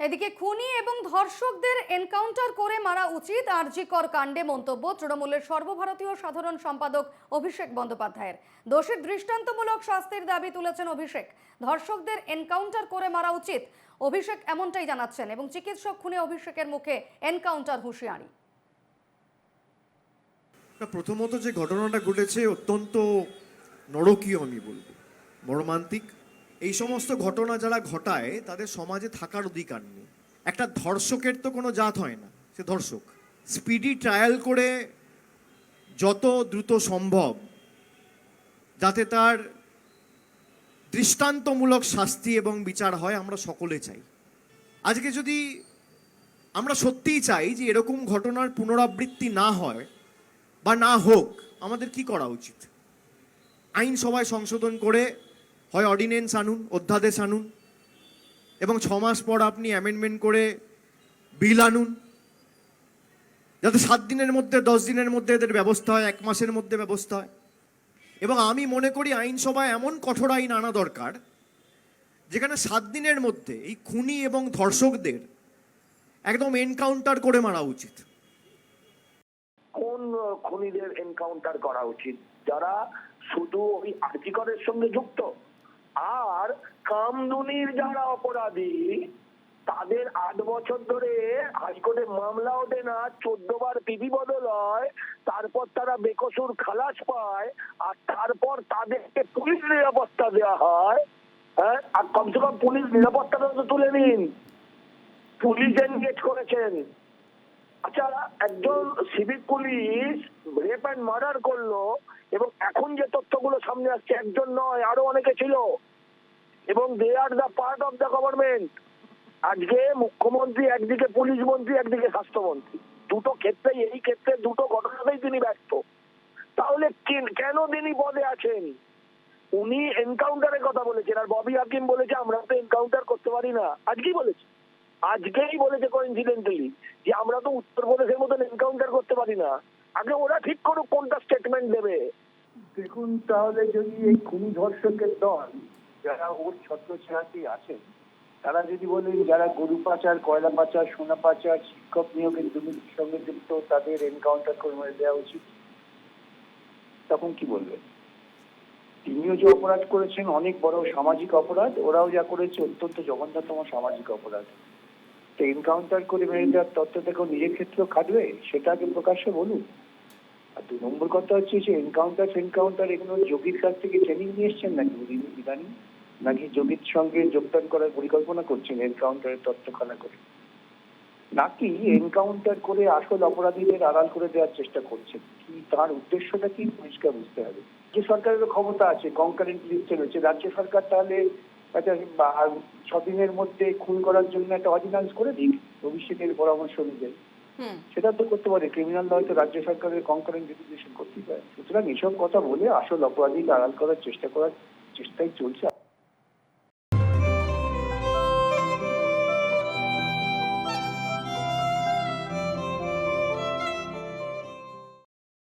এদিকে খুনি এবং ধর্ষকদের এনকাউন্টার করে মারা উচিত আরজিকর কাণ্ডে মন্তব্য তৃণমূলের সর্বভারতীয় সাধারণ সম্পাদক অভিষেক বন্দ্যোপাধ্যায়ের। দোষীর দৃষ্টান্তমূলক শাস্তির দাবি তুলেছেন অভিষেক। ধর্ষকদের এনকাউন্টার করে মারা উচিত, অভিষেক এমনটাই জানাচ্ছেন এবং চিকিৎসক খুনে অভিষেকের মুখে এনকাউন্টার হুঁশিয়ারি। প্রথমত যে ঘটনাটা ঘটেছে অত্যন্ত নরকীয় আমি বলব। মর্মান্তিক এই সমস্ত ঘটনা যারা ঘটায়, তাদের সমাজে থাকার অধিকার নেই। একটা ধর্ষকের তো কোনো জাত হয় না, সে ধর্ষক। স্পিডি ট্রায়াল করে যত দ্রুত সম্ভব যাতে তার দৃষ্টান্তমূলক শাস্তি এবং বিচার হয়, আমরা সকলে চাই। আজকে যদি আমরা সত্যিই চাই যে এরকম ঘটনার পুনরাবৃত্তি না হয় বা না হোক, আমাদের কি করা উচিত? আইন সভায় সংশোধন করে হয় অর্ডিনেন্স আনুন, অধ্যাদেশ আনুন, এবং ছ মাস পর আপনি অ্যামেন্ডমেন্ট করে বিল আনুন, যাতে সাত দিনের মধ্যে, দশ দিনের মধ্যে এদের ব্যবস্থা হয়, এক মাসের মধ্যে ব্যবস্থা হয়। এবং আমি মনে করি আইনসভায় এমন কঠোর আইন আনা দরকার, যেখানে সাত দিনের মধ্যে এই খুনি এবং ধর্ষকদের একদম এনকাউন্টার করে মারা উচিত। কোন খুনিদের এনকাউন্টার করা উচিত? যারা শুধু ওই আর্জিকরের সঙ্গে যুক্ত আর কামদুনির যারা অপরাধী, তাদের আট বছর ধরে হাইকোর্টে মামলা ওঠে না, চোদ্দ বার পিপি বদল হয়, তারপর তারা বেকসুর খালাস পায়, আর তারপর তাদেরকে পুলিশ নিরাপত্তা দেওয়া হয়। হ্যাঁ আর কমসে কম পুলিশ নিরাপত্তাটা তো তুলে নিন। পুলিশ এনগেজ করেছেন। আচ্ছা একজন civic police rape and murder করল এবং এখন যে তথ্যগুলো সামনে আসছে, একজন নয়, আরও অনেকে ছিল। এবং they are the part of the government আজকে মুখ্যমন্ত্রী একদিকে, পুলিশ মন্ত্রী একদিকে, স্বাস্থ্যমন্ত্রী। দুটো ক্ষেত্রেই, এই ক্ষেত্রে দুটো ঘটনাতেই তিনি ব্যস্ত। তাহলে কেন তিনি পদে আছেন? উনি এনকাউন্টারের কথা বলেছেন, আর ববি হাকিম বলেছে, আমরা তো এনকাউন্টার করতে পারি না। আজকেই বলেছে? আজকেই বলেছে কোইন্সিডেন্টালি যে আমরা তো উত্তরপ্রদেশের মতন এনকাউন্টার করতে পারি না। আগে ওরা ঠিক করুক কোনটা স্টেটমেন্ট দেবে। দেখুন তাহলে যদি এই খুনি ধর্ষকের দল, যারা ওর ছত্রছায়াতে আছেন তারা যদি বলেন যারা গরু পাচার, কয়লা পাচার, সোনা পাচার, শিক্ষক নিয়োগের দুর্নীতির সঙ্গে যুক্ত, তাদের এনকাউন্টার করে দেওয়া উচিত, তখন কি বলবেন তিনিও যে অপরাধ করেছেন, অনেক বড় সামাজিক অপরাধ, ওরাও যা করেছে, অত্যন্ত জঘন্যতম সামাজিক অপরাধ। তো এনকাউন্টার করে মেরে দেওয়ার তত্ত্ব দেখো নিজের ক্ষেত্রেও খাটবে, সেটা আগে প্রকাশ্যে বলুন। আর দু নম্বর কথা হচ্ছে যে এনকাউন্টার ফেনকাউন্টার এগুলো যোগীর কাছ থেকে ট্রেনিং নিয়ে এসছেন নাকি ইদানিং? নাকি যোগীর সঙ্গে যোগদান করার পরিকল্পনা করছেন এনকাউন্টারের তত্ত্বখানা করে? নাকি এনকাউন্টার করে আসল অপরাধীদের আড়াল করে দেওয়ার চেষ্টা করছেন? কি তার উদ্দেশ্যটা কি? পরিষ্কার বুঝতে হবে। যে সরকারের ক্ষমতা আছে কনকারেন্ট লিস্টে রয়েছে। রাজ্য সরকার তাহলে ছদিনের মধ্যে খুন করার জন্য একটা অর্ডিনান্স করে দিন ভবিষ্যতের পরামর্শ অনুযায়ী। সেটা তো করতে পারে ক্রিমিনাল হয়তো রাজ্য সরকারের কনকারেন্ট রেপুটেশন করতেই পারে। সুতরাং এসব কথা বলে আসল অপরাধীকে আড়াল করার চেষ্টা করার চেষ্টাই চলছে।